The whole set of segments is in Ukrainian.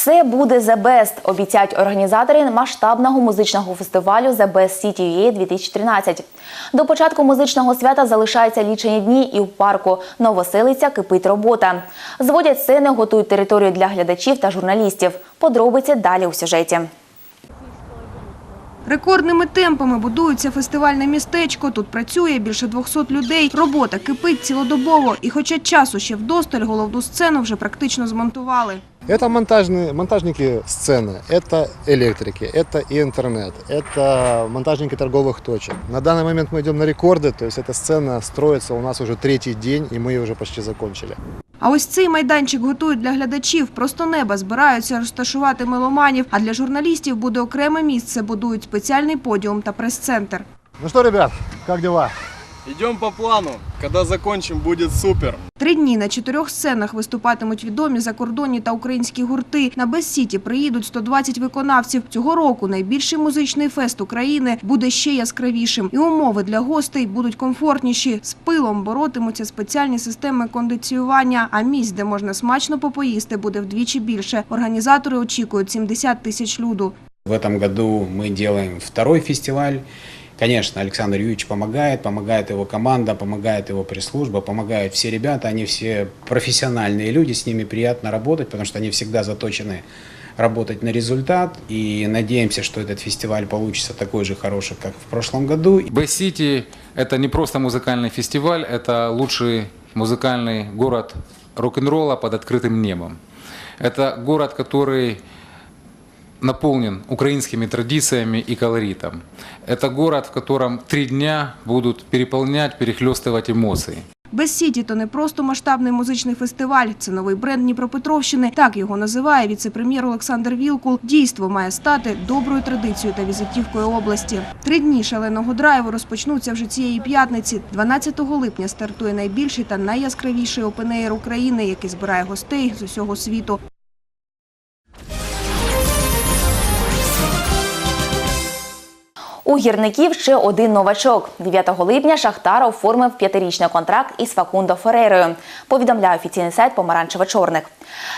Все буде «The Best», обіцяють організатори масштабного музичного фестивалю «The Best City UA 2013. До початку музичного свята залишаються лічені дні і в парку Новоселиця кипить робота. Зводять сцени, готують територію для глядачів та журналістів. Подробиці далі у сюжеті. Рекордними темпами будується фестивальне містечко. Тут працює більше 200 людей. Робота кипить цілодобово. І хоча часу ще вдосталь, головну сцену вже практично змонтували. Это монтажные, монтажники сцены, это электрики, это и интернет, это монтажники торговых точек. На данный момент мы идем на рекорды, то есть эта сцена строится у нас уже третий день, и мы ее уже почти закончили. А ось цей майданчик готують для глядачів. Просто неба збираються розташувати меломанів. А для журналістів буде окреме місце. Будують спеціальний подіум та прес-центр. Ну що, ребят, как дела? Идем по плану. Когда закончим, будет супер. Три дні на чотирьох сценах виступатимуть відомі закордонні та українські гурти. На Бессіті приїдуть 120 виконавців. Цього року найбільший музичний фест України буде ще яскравішим. І умови для гостей будуть комфортніші. З пилом боротимуться спеціальні системи кондиціювання, а місць, де можна смачно попоїсти, буде вдвічі більше. Організатори очікують 70 тисяч люду. В этом году мы делаем второй фестиваль. Конечно, Александр Юрьевич помогает, помогает его команда, помогает его пресс-служба, помогают все ребята, они все профессиональные люди, с ними приятно работать, потому что они всегда заточены работать на результат. И надеемся, что этот фестиваль получится такой же хороший, как в прошлом году. Бэй-Сити – это не просто музыкальный фестиваль, это лучший музыкальный город рок-н-ролла под открытым небом. Это город, который наполнен украинскими традициями и колоритом. Это город, в котором три дня будут переполнять, перехлестывать эмоции. Бессіті – то не просто масштабний музичний фестиваль. Це новий бренд Дніпропетровщини. Так його називає віце-прем'єр Олександр Вілкул. Дійство має стати доброю традицією та візитівкою області. Три дні шаленого драйву розпочнуться вже цієї п'ятниці. 12 липня стартує найбільший та найяскравіший опенеєр України, який збирає гостей з усього світу. У гірників ще один новачок. 9 липня Шахтар оформив п'ятирічний контракт із Факундо Ферейрою, повідомляє офіційний сайт Помаранчево-Чорник.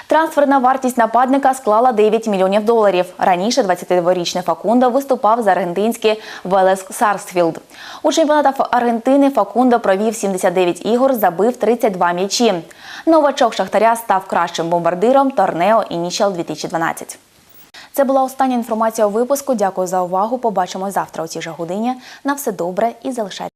Трансферна вартість нападника склала 9 мільйонів доларів. Раніше 22-річний Факундо виступав за аргентинський Велес Сарсфілд. У чемпіонатах Аргентини Факундо провів 79 ігор, забив 32 м'ячі. Новачок Шахтаря став кращим бомбардиром Торнео Інішал 2012. Це була остання інформація у випуску. Дякую за увагу. Побачимось завтра у цій же годині. На все добре і залишайте.